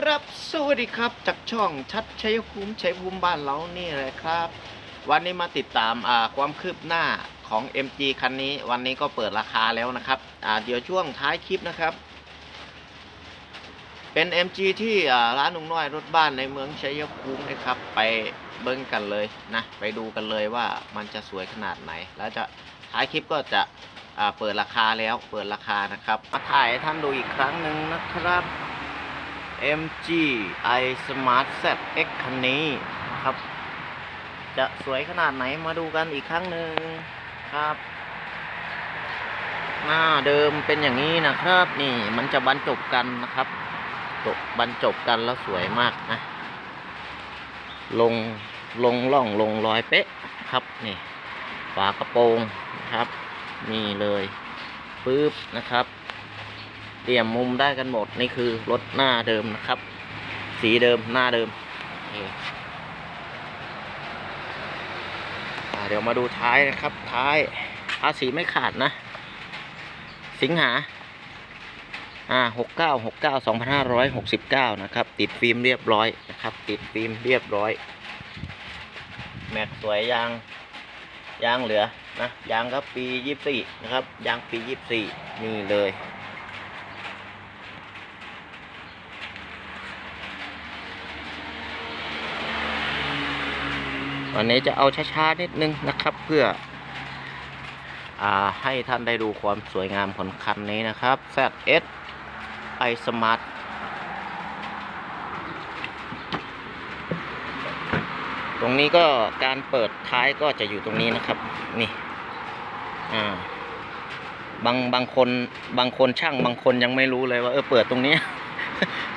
ครับ สวัสดีครับ จากช่องชัดชัยภูมิชัยภูมิบ้านเรานี่เลยครับ วันนี้มาติดตามความคืบหน้าของ MG คันนี้ วันนี้ก็เปิดราคาแล้วนะครับเดี๋ยวช่วงท้ายคลิปนะครับ เป็น MG ที่อ่ร้านลุงน้อยรถบ้านในเมืองชัยภูมินะครับ ไปเบิ้งกันเลยนะ ไปดูกันเลยว่ามันจะสวยขนาดไหน แล้วจะท้ายคลิปก็จะเปิดราคาแล้วเปิดราคานะครับ มาถ่ายให้ท่านดูอีกครั้งหนึ่งนะครับ MG i Smart ZX คันนี้ครับ จะสวยขนาดไหนมาดูกันอีกครั้งหนึ่งครับ หน้าเดิมเป็นอย่างนี้นะครับ นี่มันจะบรรจบกันนะครับจบบรรจบกันแล้วสวยมากนะ ลงลงล่องลงรอยเป๊ะครับนี่ฝากระโปรงนะครับ นี่เลยปึ๊บนะครับ เตรียมมุมได้กันหมดนี่คือรถหน้าเดิมนะครับ สีเดิมหน้าเดิมเเดี๋ยวมาดูท้ายนะครับ ท้ายภาษีไม่ขาดนะ สิงหาอ่าหกเก้าหกเก้าสองพันห้าร้อยหกสิบเก้านะครับ ติดฟิล์มเรียบร้อยนะครับ ติดฟิล์มเรียบร้อย แม็กสวยยาง ยางเหลือนะ ยางครับปียี่สี่นะครับ ยางปียี่สี่นี่เลย วันนี้จะเอาช้าๆนิดนึงนะครับ เพื่ออให้ท่านได้ดูความสวยงามของคันนี้นะครับ ZS i Smart ตรงนี้ก็การเปิดท้ายก็จะอยู่ตรงนี้นะครับ นี่อ่าบางบางคนบางคนช่างบางคนยังไม่รู้เลยว่าเออเปิดตรงนี้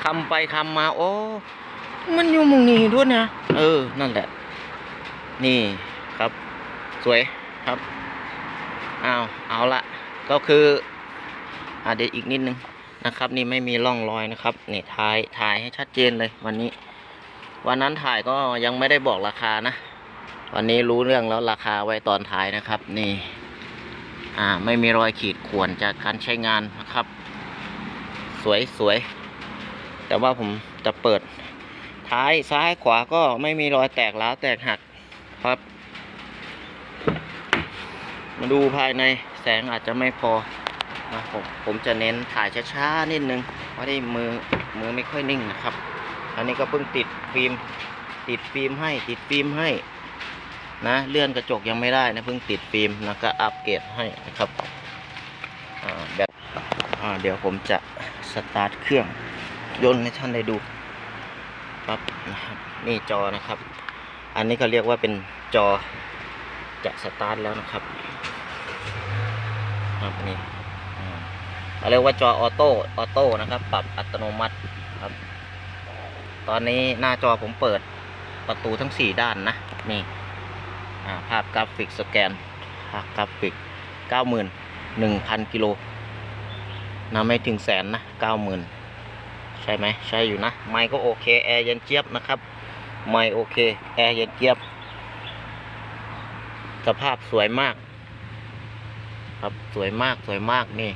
คำไปคำมา โอ้ มันอยู่มุงนี้ด้วยนะ เออ นั่นแหละ นี่ครับ สวยครับอ้าวเอาละก็คืออ่าเดี๋ยวอีกนิดนึงนะครับ นี่ไม่มีร่องรอยนะครับนี่ถ่ายถ่ายให้ชัดเจนเลยวันนี้ วันนั้นถ่ายก็ยังไม่ได้บอกราคานะ วันนี้รู้เรื่องแล้วราคาไว้ตอนท้ายนะครับ นี่ อ่าไม่มีรอยขีดข่วนจากการใช้งานนะครับ สวยสวยแต่ว่าผมจะเปิดท้ายซ้ายขวาก็ไม่มีรอยแตกร้าวแตกหัก ครับ มาดูภายในแสงอาจจะไม่พอนะผมผมจะเน้นถ่ายช้าๆนิดนึงเพราะได้มือมือไม่ค่อยนิ่งนะครับ อันนี้ก็เพิ่งติดฟิล์มติดฟิล์มให้ติดฟิล์มให้นะเลื่อนกระจกยังไม่ได้นะเพิ่งติดฟิล์มนะก็อัปเกรดให้นะครับแบบเดี๋ยวผมจะสตาร์ทเครื่องยนต์ให้ท่านได้ดูปั๊บนะครับนี่จอนะครับ อันนี้เขาเรียกว่าเป็นจอจะสตาร์ทแล้วนะครับครับนี่เราเรียกว่าจอออโต้ออโต้นะครับ ปรับอัตโนมัติครับ ตอนนี้หน้าจอผมเปิดประตูทั้ง 4 ด้านนะ นี่ภาพกราฟิกสแกน ภาพกราฟิก 91,000 กิโลนะไม่ถึงแสนนะ 90,000 ใช่ไหม ใช่อยู่นะ ไมค์ก็โอเค แอร์เย็นเจี๊ยบนะครับ ไมค์โอเค แอร์เย็นเจี๊ยบ สภาพสวยมาก ครับสวยมากสวยมากนี่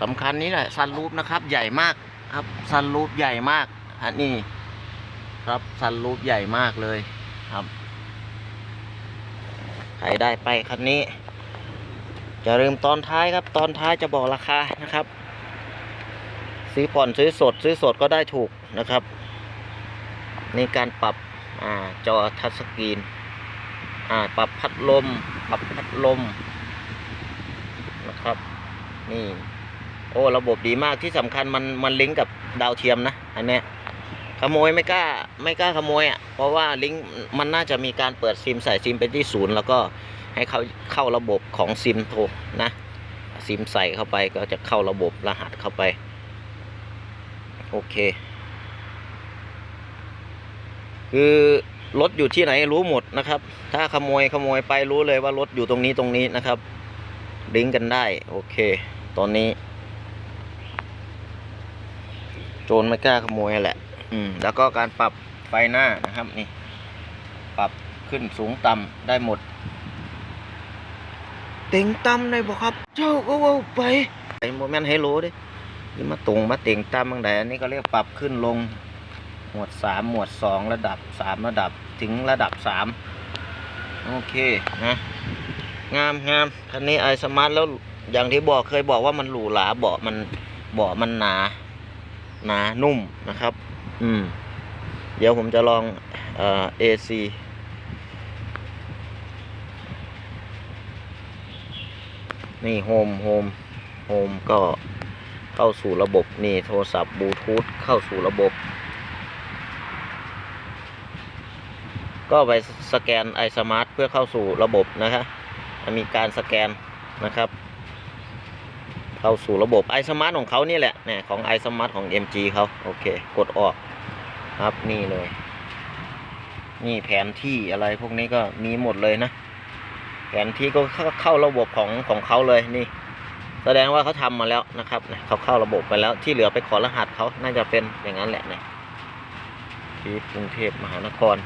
สำคัญนี้แหละซันรูปนะครับ ใหญ่มาก ครับซันรูปใหญ่มากอันนี้ครับซันรูปใหญ่มากเลยครับใครได้ไปคันนี้ จะลืมตอนท้ายครับ ตอนท้ายจะบอกราคานะครับ ซื้อผ่อนซื้อสด ซื้อสดก็ได้ถูกนะครับ ในการปรับ จอทัชสกรีนปรับพัดลม ปรับพัดลมนะครับ นี่โอ้ระบบดีมากที่สำคัญมันมันลิงก์กับดาวเทียมนะอันเนี้ยขโมยไม่กล้าไม่กล้าขโมยอะเพราะว่าลิงก์มันน่าจะมีการเปิดซิมใส่ซิมไปที่ศูนย์แล้วก็ให้เขาเข้าระบบของซิมโทรนะซิมใส่เข้าไปก็จะเข้าระบบรหัสเข้าไป โอเค คือรถอยู่ที่ไหนรู้หมดนะครับ ถ้าขโมยขโมยไปรู้เลยว่ารถอยู่ตรงนี้ตรงนี้นะครับ ลิงก์กันได้ โอเค ตอนนี้ โจรไม่กล้าขโมยแหละ อืม แล้วก็การปรับไฟหน้านะครับ นี่ ปรับขึ้นสูงต่ำได้หมด เต็งต่ำได้บ่ครับ เจ้าก็ว่าไปไอ้โมเมนต์ให้รู้ดินี่มาตรงมาเต็งต่ำบางใดอันนี้ก็เรียกปรับขึ้นลง หมวดสามหมวดสองระดับสามระดับถึงระดับสามโอเคนะงามงามคันนี้ไอสมาร์ทแล้วอย่างที่บอกเคยบอกว่ามันหรูหราเบาะมันเบาะมันหนา หนานุ่มนะครับ อืม เดี๋ยวผมจะลองเอ่อ AC นี่โฮมโฮมโฮมก็เข้าสู่ระบบนี่โทรศัพท์บลูทูธเข้าสู่ระบบ ก็ไปสแกน iSmart เพื่อเข้าสู่ระบบนะคะมีการสแกนนะครับ เข้าสู่ระบบ iSmart ของเขานี่แหละเนี่ยของ iSmart ของ MG เขาโอเค กดออกครับนี่เลย นี่แผนที่อะไรพวกนี้ก็มีหมดเลยนะ แผนที่ก็เข้าขาระบบของของเขาเลยนี่ แสดงว่าเขาทำมาแล้วนะครับเนี่ยเขาเข้าระบบไปแล้วที่เหลือไปขอรหัสเขาน่าจะเป็นอย่างนั้นแหละเนี่ยที่กรุงเทพมหานคร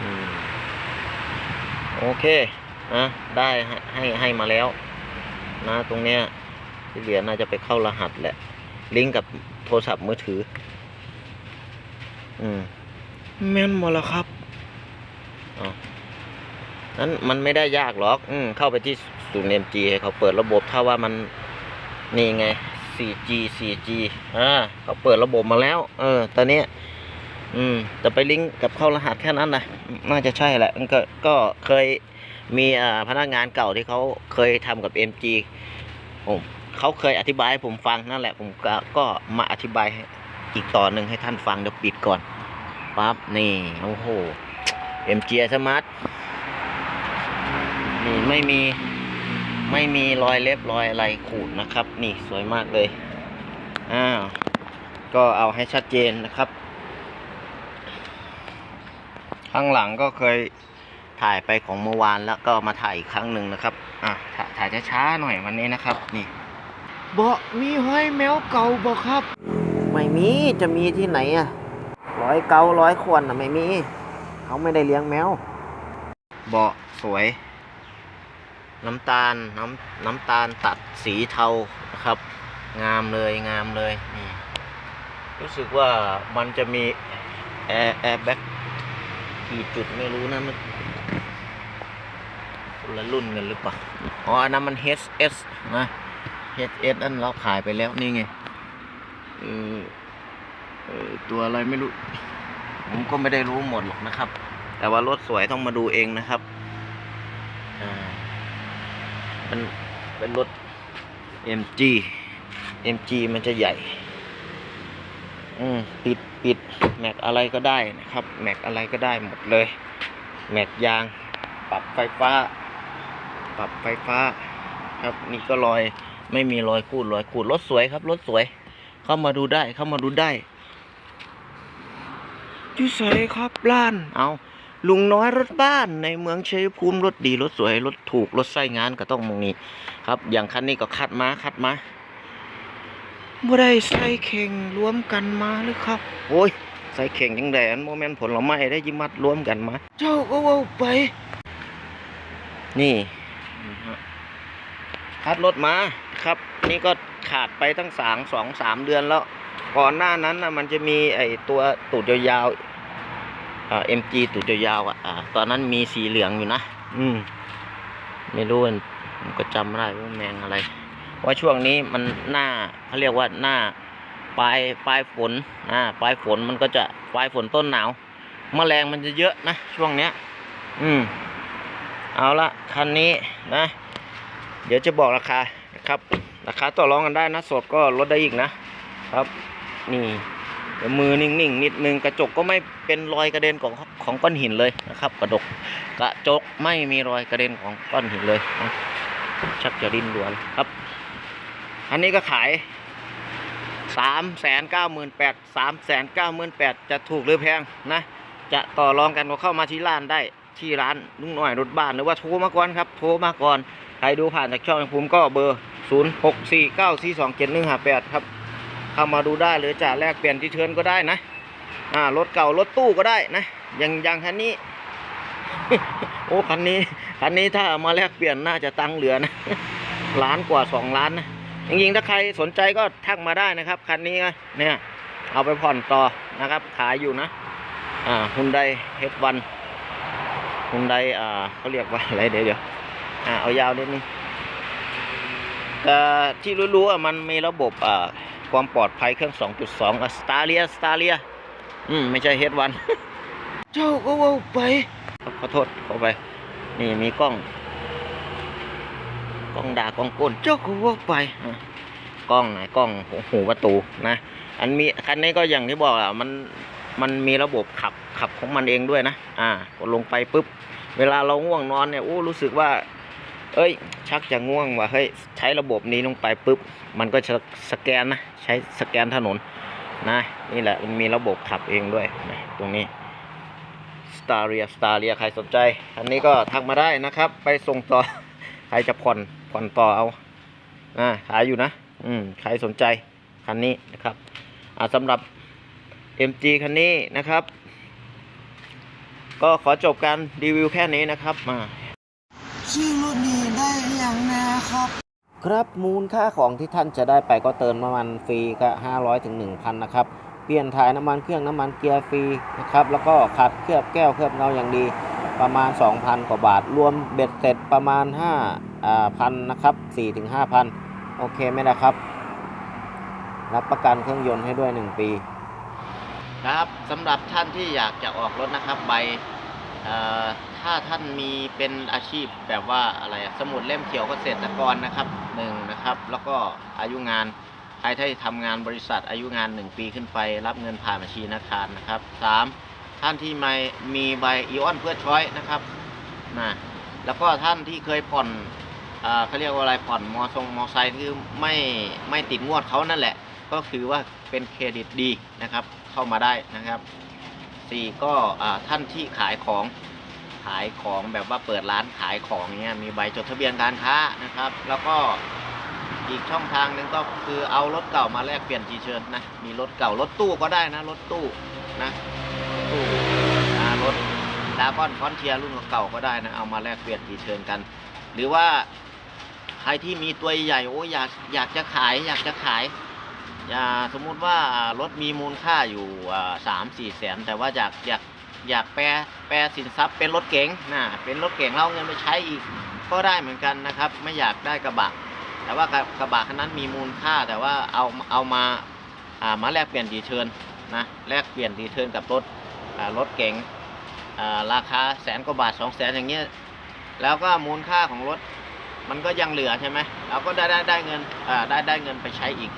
อืม โอเคนะได้ให้ให้ให้มาแล้ว นะตรงเนี้ยที่เหลือน่าจะไปเข้ารหัสแหละ ลิงก์กับโทรศัพท์มือถือ อืมแม่นหมดแล้วครับอ๋อนั้นมันไม่ได้ยากหรอก อืมเข้าไปที่ศูนย์เอ็มจีให้เขาเปิดระบบถ้าว่ามันนี่ไง 4G 4G อ่าเขาเปิดระบบมาแล้ว เออ ตอนเนี้ย อืมจะไปลิงก์กับเข้ารหัสแค่นั้นนะน่าจะใช่แหละมันก็ก็เคยมีอ่าพนักงานเก่าที่เขาเคยทำกับ MG ผมเขาเคยอธิบายให้ผมฟังนั่นแหละ ผมก็ก็มาอธิบายอีกต่อหนึ่งให้ท่านฟังเดี๋ยวปิดก่อนปั๊บนี่โอ้โห MG Smart นี่ไม่มีไม่มีรอยเล็บรอยอะไรขูดนะครับ นี่สวยมากเลยอ้าวก็เอาให้ชัดเจนนะครับ ข้างหลังก็เคยถ่ายไปของเมื่อวานแล้วก็มาถ่ายอีกครั้งหนึ่งนะครับ อะถ่าถ่ายช้าๆหน่อยวันนี้นะครับ นี่บ่มีห้อยแมวเก่าบ่ครับ ไม่มีจะมีที่ไหนอะร้อยเการ้อยขวนอะไม่มี เขาไม่ได้เลี้ยงแมว เบาะสวย น้ำตาลน้ำน้ำตาลตัดสีเทานะครับ งามเลยงามเลยนี่รู้สึกว่ามันจะมีแอร์แอร์แบ็ก กี่จุดไม่รู้นะมันคนละรุ่นกันหรือเปล่า อ๋อ อันนั้นมัน HS นะ HS นั่นเราขายไปแล้วนี่ไงเออเออตัวอะไรไม่รู้ ผมก็ไม่ได้รู้หมดหรอกนะครับ แต่ว่ารถสวยต้องมาดูเองนะครับอ่ามันเป็นรถ MG MG มันจะใหญ่ อืมปิด ปิดแม็กอะไรก็ได้นะครับแม็กอะไรก็ได้หมดเลยแม็กยาง ปรับไฟฟ้า ปรับไฟฟ้า ครับนี่ก็รอยไม่มีรอยขูดรอยขูดรถสวยครับรถสวย เข้ามาดูได้เข้ามาดูได้ยู่ไสครับล้าน เอาลุงน้อยรถบ้านในเมืองชัยภูมิรถดีรถสวยรถถูกรถไส้งานก็ต้องมองนี้ ครับ อย่างคันนี้ก็คัดมาคัดมา บ่ได้ใส่เข่งรวมกันมาหรือครับ โอ้ย ใส่เข่งยังไงอันโมเมนต์ผลไม้ได้ยิมัดรวมกันมา เจ้าก็เว้าไป นี่คัดรถมาครับ นี่ก็ขาดไปตั้งสามสองสามเดือนแล้ว ก่อนหน้านั้นนะมันจะมีไอตัวตูดยาวๆอ่า MG ตูดยาวๆอะอ่าตอนนั้นมีสีเหลืองอยู่นะ อืม ไม่รู้มันผมก็จำไม่ได้ว่าแมงอะไร ว่าช่วงนี้มันหน้าเขาเรียกว่าหน้าปลายปลายฝนอ่าปลายฝนมันก็จะปลายฝนต้นหนาวแมลงมันจะเยอะนะช่วงเนี้ย อืม เอาละคันนี้นะ เดี๋ยวจะบอกราคานะครับ ราคาต่อรองกันได้นะสดก็ลดได้อีกนะครับ นี่เดี๋ยวมือนิ่งๆนิดนึงกระจกก็ไม่เป็นรอยกระเด็นของของก้อนหินเลยนะครับ กระดกกระจกไม่มีรอยกระเด็นของก้อนหินเลยนะชักจะรินด่วนครับ อันนี้ก็ขายสามแสนเก้าหมื่นแปดสามแสนเก้าหมื่นแปดจะถูกหรือแพงนะ จะต่อรองกันก็เข้ามาที่ร้านได้ที่ร้านลุงหน่อยรถบ้านหรือว่าโทรมาก่อนครับโทรมาก่อนใครดูผ่านจากช่องผมก็เบอร์ 0 6 4 9 4 2 7 1 5 8 ครับ เข้ามาดูได้หรือจะแลกเปลี่ยนที่เทิร์นก็ได้นะอ่ารถเก่ารถตู้ก็ได้นะอย่างอย่างคันนี้ โอ้คันนี้คันนี้ถ้ามาแลกเปลี่ยนน่าจะตังค์เหลือนะล้านกว่าสองล้านนะ จริงๆถ้าใครสนใจก็ทักมาได้นะครับคันนี้นะเนี่ยเอาไปผ่อนต่อนะครับ ขายอยู่นะอ่าฮุนไดเฮดวันฮุนไดอ่าเขาเรียกว่าอะไรเดี๋ยวเดี๋ยวอ่าเอายาวนิดนึงแต่ที่รู้ๆอะมันมีระบบอ่าความปลอดภัยเครื่อง 2.2อะสตาเลียสตาเลียอืมไม่ใช่เฮดวันเจ้าก็เว่าไปขอโทษขอไป นี่มีกล้อง กล้องด่ากล้องก้นเจ้าก็เว่าไปอะกล้องไหนกล้องหูหูประตูนะ อันมีคันนี้ก็อย่างที่บอกอะมันมันมีระบบขับขับของมันเองด้วยนะ อ่ากดลงไปปุ๊บ เวลาเราง่วงนอนเนี่ยโอ้รู้สึกว่า เอ้ย ชักจะง่วงว่ะเฮ้ยใช้ระบบนี้ลงไปปุ๊บ มันก็จะสแกนนะใช้สแกนถนนนะนี่แหละมันมีระบบขับเองด้วยนะตรงนี้สตาเรียสตาเรียใครสนใจ อันนี้ก็ทักมาได้นะครับ ไปส่งต่อ ใครจะผ่อน ผ่อนต่อเอาอ่าขายอยู่นะ อืมใครสนใจคันนี้นะครับอ่าสำหรับ MG คันนี้นะครับ ก็ขอจบการรีวิวแค่นี้นะครับมาชื่อรถนี้ได้อย่างแน่ครับ ครับมูลค่าของที่ท่านจะได้ไปก็เติมน้ำมันฟรีก็500ถึง1,000นะครับเปลี่ยนถ่ายน้ำมันเครื่องน้ำมันเกียร์ฟรีนะครับแล้วก็ขัดเคลือบแก้วเคลือบเงาอย่างดี ประมาณ 2,000 กว่าบาท รวมเบ็ดเสร็จประมาณ5อ่าพันนะครับ4ถึง5,000 โอเคไหมนะครับ รับประกันเครื่องยนต์ให้ด้วย 1 ปีนะครับสำหรับท่านที่อยากจะออกรถนะครับใบถ้าท่านมีเป็นอาชีพแบบว่าอะไรสมุดเล่มเขียวเกษตรกรนะครับหนึ่งนะครับ แล้วก็อายุงานใครที่ทำงานบริษัทอายุงาน 1 ปีขึ้นไป รับเงินผ่านบัญชีธนาคารนะครับสาม ท่านที่ไม่มีใบอีออนเพื่อช้อยนะครับนะแล้วก็ท่านที่เคยผ่อนเอ่อเขาเรียกว่าอะไรผ่อนมอทรงมอไซค์คือไม่ไม่ติดงวดเขานั่นแหละ ก็คือว่าเป็นเครดิตดีนะครับ เข้ามาได้นะครับสี่ก็อ่าท่านที่ขายของขายของแบบว่าเปิดร้านขายของเนี้ยมีใบจดทะเบียนการค้านะครับ แล้วก็อีกช่องทางหนึ่งก็คือเอารถเก่ามาแลกเปลี่ยนทีเชิญนะมีรถเก่ารถตู้ก็ได้นะรถตู้นะ ดากอนฟอนเทียรุ่นเก่าก็ได้นะ เอามาแลกเปลี่ยนทีเชิญกัน หรือว่าใครที่มีตัวใหญ่โอ้อยากอยากจะขายอยากจะขายอย่าสมมุติว่ารถมีมูลค่าอยู่สามสี่แสนแต่ว่าอยากอยากอยากแปลแปลสินทรัพย์เป็นรถเก๋งนะเป็นรถเก๋งเอาเงินไปใช้อีกก็ได้เหมือนกันนะครับ ไม่อยากได้กระบะแต่ว่ากระบะคันนั้นมีมูลค่าแต่ว่าเอาเอามาามาแลกเปลี่ยนดีเทิร์นนะแลกเปลี่ยนดีเทิร์นกับรถรถเก๋ง ราคาแสนกว่าบาทสองแสนอย่างเงี้ยแล้วก็มูลค่าของรถมันก็ยังเหลือใช่ไหมเราก็ได้ได้ได้เงินอ่าได้ได้เงินไปใช้อีก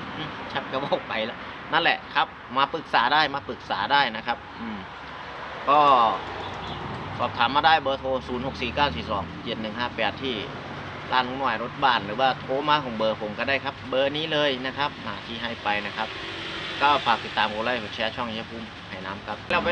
ชักกระบอกไปแล้วนั่นแหละครับ มาปรึกษาได้มาปรึกษาได้นะครับอืมก็สอบถามมาได้เบอร์โทร 0 6 4 9 4 2 7 1 5 8 ที่ร้านลุงหน่อยรถบ้านหรือว่าโทรมาของเบอร์ผมก็ได้ครับ เบอร์นี้เลยนะครับที่ให้ไปนะครับ ก็ฝากติดตามกดไลค์กดแชร์ช่องเฮียภูมิให้น้ำครับแล้วไป